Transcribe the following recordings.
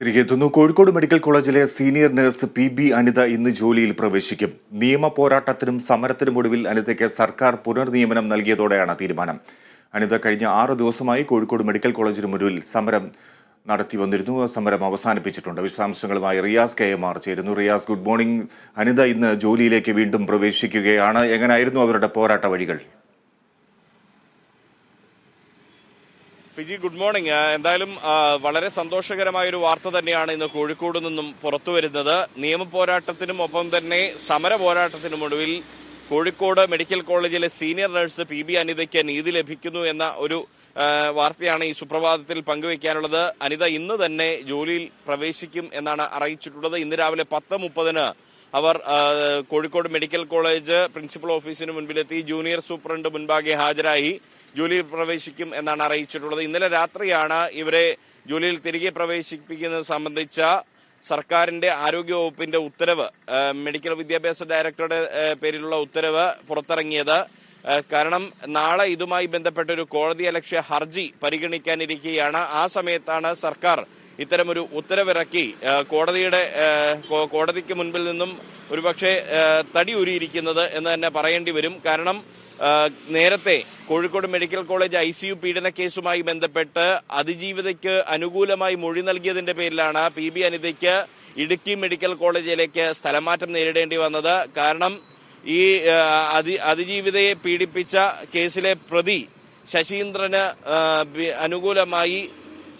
തിരികെ എത്തുന്നു കോഴിക്കോട് മെഡിക്കൽ കോളേജിലെ senior nurse P B Anitha ഇന്ന് ജോലിയിൽ പ്രവേശിക്കും. നിയമ പോരാട്ടത്തിനും സമരത്തിനും ഒടുവിൽ അനിതയ്ക്ക് സർക്കാർ പുനർനിയമനം നൽകിയതോടെയാണ് തീരുമാനം. അനിത കഴിഞ്ഞ ആറു ദിവസമായി കോഴിക്കോട് മെഡിക്കൽ കോളേജിന് മുന്നിൽ സമരം നടത്തി വന്നിരുന്നു. സമരം അവസാനിപ്പിച്ചിട്ടുണ്ട്. വിശദാംശങ്ങളുമായി റിയാസ് കെ എം ആർ ചേരുന്നു. Riyas good morning. അനിത ഇന്ന് ജോലിയിലേക്ക് വീണ്ടും പ്രവേശിക്കുകയാണ്. എങ്ങനെയായിരുന്നു അവരുടെ പോരാട്ട വഴികൾ? Fiji good morning. എന്തായാലും വളരെ സന്തോഷകരമായ ഒരു വാർത്ത തന്നെയാണ് ഇന്ന് കോഴിക്കോട് നിന്നും പുറത്തു വരുന്നത്. നിയമ പോരാട്ടത്തിനും ഒപ്പം തന്നെ സമര പോരാട്ടത്തിനും ഒടുവിൽ കോഴിക്കോട് മെഡിക്കൽ കോളേജിലെ സീനിയർ നഴ്സ് പി ബി അനിതയ്ക്ക് നീതി ലഭിക്കുന്നു എന്ന ഒരു വാർത്തയാണ് ഈ സുപ്രഭാതത്തിൽ പങ്കുവയ്ക്കാനുള്ളത്. അനിത ഇന്ന് തന്നെ ജോലിയിൽ പ്രവേശിക്കും എന്നാണ് അറിയിച്ചിട്ടുള്ളത്. ഇന്ന് രാവിലെ പത്ത് മുപ്പതിന് അവർ കോഴിക്കോട് മെഡിക്കൽ കോളേജ് പ്രിൻസിപ്പൽ ഓഫീസിന് മുൻപിലെത്തി. ജൂനിയർ സൂപ്രണ്ട് മുൻപാകെ ഹാജരായി ജോലിയിൽ പ്രവേശിക്കും എന്നാണ് അറിയിച്ചിട്ടുള്ളത്. ഇന്നലെ രാത്രിയാണ് ഇവരെ ജോലിയിൽ തിരികെ പ്രവേശിപ്പിക്കുന്നത് സംബന്ധിച്ച സർക്കാരിന്റെ ആരോഗ്യ വകുപ്പിന്റെ ഉത്തരവ് മെഡിക്കൽ വിദ്യാഭ്യാസ ഡയറക്ടറുടെ പേരിലുള്ള ഉത്തരവ് പുറത്തിറങ്ങിയത്. കാരണം നാളെ ഇതുമായി ബന്ധപ്പെട്ട ഒരു കോടതി അലക്ഷ്യ ഹർജി പരിഗണിക്കാനിരിക്കുകയാണ് ആ സമയത്താണ് സർക്കാർ ഇത്തരമൊരു ഉത്തരവിറക്കി. കോടതിയുടെ കോടതിക്ക് മുൻപിൽ നിന്നും ഒരുപക്ഷെ തടി ഉരിയിരിക്കുന്നത് എന്ന് തന്നെ പറയേണ്ടി വരും. കാരണം നേരത്തെ Kozhikode medical college I C U പീഡന കേസുമായി ബന്ധപ്പെട്ട് അതിജീവിതയ്ക്ക് അനുകൂലമായി മൊഴി നൽകിയതിന്റെ പേരിലാണ് പി ബി അനിതയ്ക്ക് ഇടുക്കി മെഡിക്കൽ കോളേജിലേക്ക് സ്ഥലമാറ്റം നേരിടേണ്ടി വന്നത്. കാരണം ഈ അതി അതിജീവിതയെ പീഡിപ്പിച്ച കേസിലെ പ്രതി ശശീന്ദ്രന് അനുകൂലമായി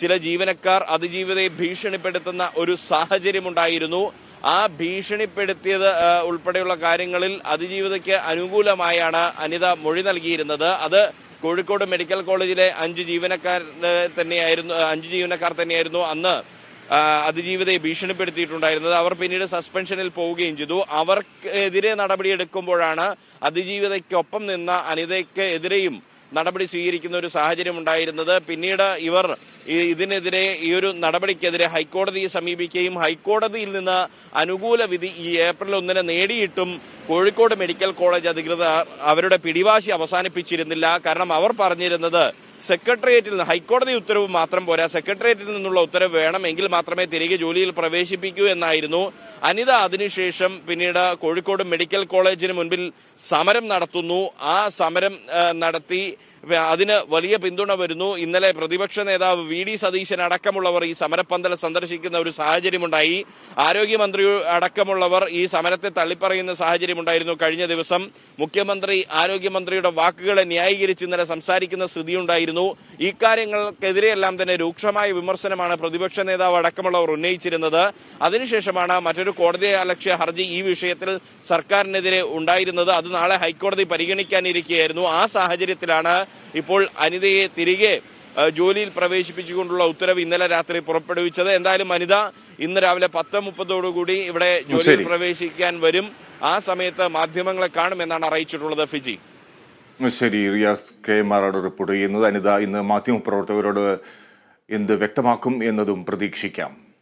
ചില ജീവനക്കാർ അതിജീവിതയെ ഭീഷണിപ്പെടുത്തുന്ന ഒരു സാഹചര്യമുണ്ടായിരുന്നു. ആ ഭീഷണിപ്പെടുത്തിയത് ഉൾപ്പെടെയുള്ള കാര്യങ്ങളിൽ അതിജീവിതയ്ക്ക് അനുകൂലമായാണ് അനിത മൊഴി നൽകിയിരുന്നത്. അത് കോഴിക്കോട് മെഡിക്കൽ കോളേജിലെ അഞ്ച് ജീവനക്കാർ തന്നെയായിരുന്നു അഞ്ച് ജീവനക്കാർ തന്നെയായിരുന്നു അന്ന് അതിജീവിതയെ ഭീഷണിപ്പെടുത്തിയിട്ടുണ്ടായിരുന്നത്. അവർ പിന്നീട് സസ്പെൻഷനിൽ പോവുകയും ചെയ്തു. അവർക്കെതിരെ നടപടിയെടുക്കുമ്പോഴാണ് അതിജീവിതയ്ക്കൊപ്പം നിന്ന അനിതയ്ക്ക് എതിരെയും നടപടി സ്വീകരിക്കുന്ന ഒരു സാഹചര്യം ഉണ്ടായിരുന്നത് പിന്നീട് ഇവർ ഇതിനെതിരെ ഈ ഒരു നടപടിക്കെതിരെ ഹൈക്കോടതിയെ സമീപിക്കുകയും ഹൈക്കോടതിയിൽ നിന്ന് അനുകൂല വിധി ഈ ഏപ്രിൽ ഒന്നിന് നേടിയിട്ടും കോഴിക്കോട് മെഡിക്കൽ കോളേജ് അധികൃതർ അവരുടെ പിടിവാശി അവസാനിപ്പിച്ചിരുന്നില്ല. കാരണം അവർ പറഞ്ഞിരുന്നത് സെക്രട്ടേറിയറ്റിൽ നിന്ന് ഹൈക്കോടതി ഉത്തരവ് മാത്രം പോരാ. സെക്രട്ടേറിയറ്റിൽ നിന്നുള്ള ഉത്തരവ് വേണം എങ്കിൽ മാത്രമേ തിരികെ ജോലിയിൽ പ്രവേശിപ്പിക്കൂ എന്നായിരുന്നു. അനിത അതിനുശേഷം പിന്നീട് കോഴിക്കോട് മെഡിക്കൽ കോളേജിന് മുൻപിൽ സമരം നടത്തുന്നു. ആ സമരം നടത്തി അതിന് വലിയ പിന്തുണ വരുന്നു. ഇന്നലെ പ്രതിപക്ഷ നേതാവ് വി ഡി സതീശൻ അടക്കമുള്ളവർ ഈ സമരപ്പന്തൽ സന്ദർശിക്കുന്ന ഒരു സാഹചര്യമുണ്ടായി. ആരോഗ്യമന്ത്രി അടക്കമുള്ളവർ ഈ സമരത്തെ തള്ളിപ്പറയുന്ന സാഹചര്യമുണ്ടായിരുന്നു കഴിഞ്ഞ ദിവസം. മുഖ്യമന്ത്രി ആരോഗ്യമന്ത്രിയുടെ വാക്കുകളെ ന്യായീകരിച്ച് ഇന്നലെ സംസാരിക്കുന്ന സ്ഥിതിയുണ്ടായിരുന്നു. ഈ കാര്യങ്ങൾക്കെതിരെയെല്ലാം തന്നെ രൂക്ഷമായ വിമർശനമാണ് പ്രതിപക്ഷ നേതാവ് അടക്കമുള്ളവർ ഉന്നയിച്ചിരുന്നത്. അതിനുശേഷമാണ് മറ്റൊരു കോടതി അലക്ഷ്യ ഹർജി ഈ വിഷയത്തിൽ സർക്കാരിനെതിരെ ഉണ്ടായിരുന്നത്. അത് നാളെ ഹൈക്കോടതി പരിഗണിക്കാനിരിക്കുകയായിരുന്നു ആ സാഹചര്യത്തിലാണ് ഇപ്പോൾ അനിതയെ തിരികെ ജോലിയിൽ പ്രവേശിപ്പിച്ചുകൊണ്ടുള്ള ഉത്തരവ് ഇന്നലെ രാത്രി പുറപ്പെടുവിച്ചത്. എന്തായാലും അനിത ഇന്ന് രാവിലെ പത്ത് മുപ്പതോടുകൂടി ഇവിടെ ജോലിയിൽ പ്രവേശിക്കാൻ വരും. ആ സമയത്ത് മാധ്യമങ്ങളെ കാണുമെന്നാണ് അറിയിച്ചിട്ടുള്ളത് ഫിജി. ശരി. റിയാസ് കെ മാറോട് റിപ്പോർട്ട് ചെയ്യുന്നത്. അനിത ഇന്ന് മാധ്യമപ്രവർത്തകരോട് എന്ത് വ്യക്തമാക്കും എന്നതും പ്രതീക്ഷിക്കാം.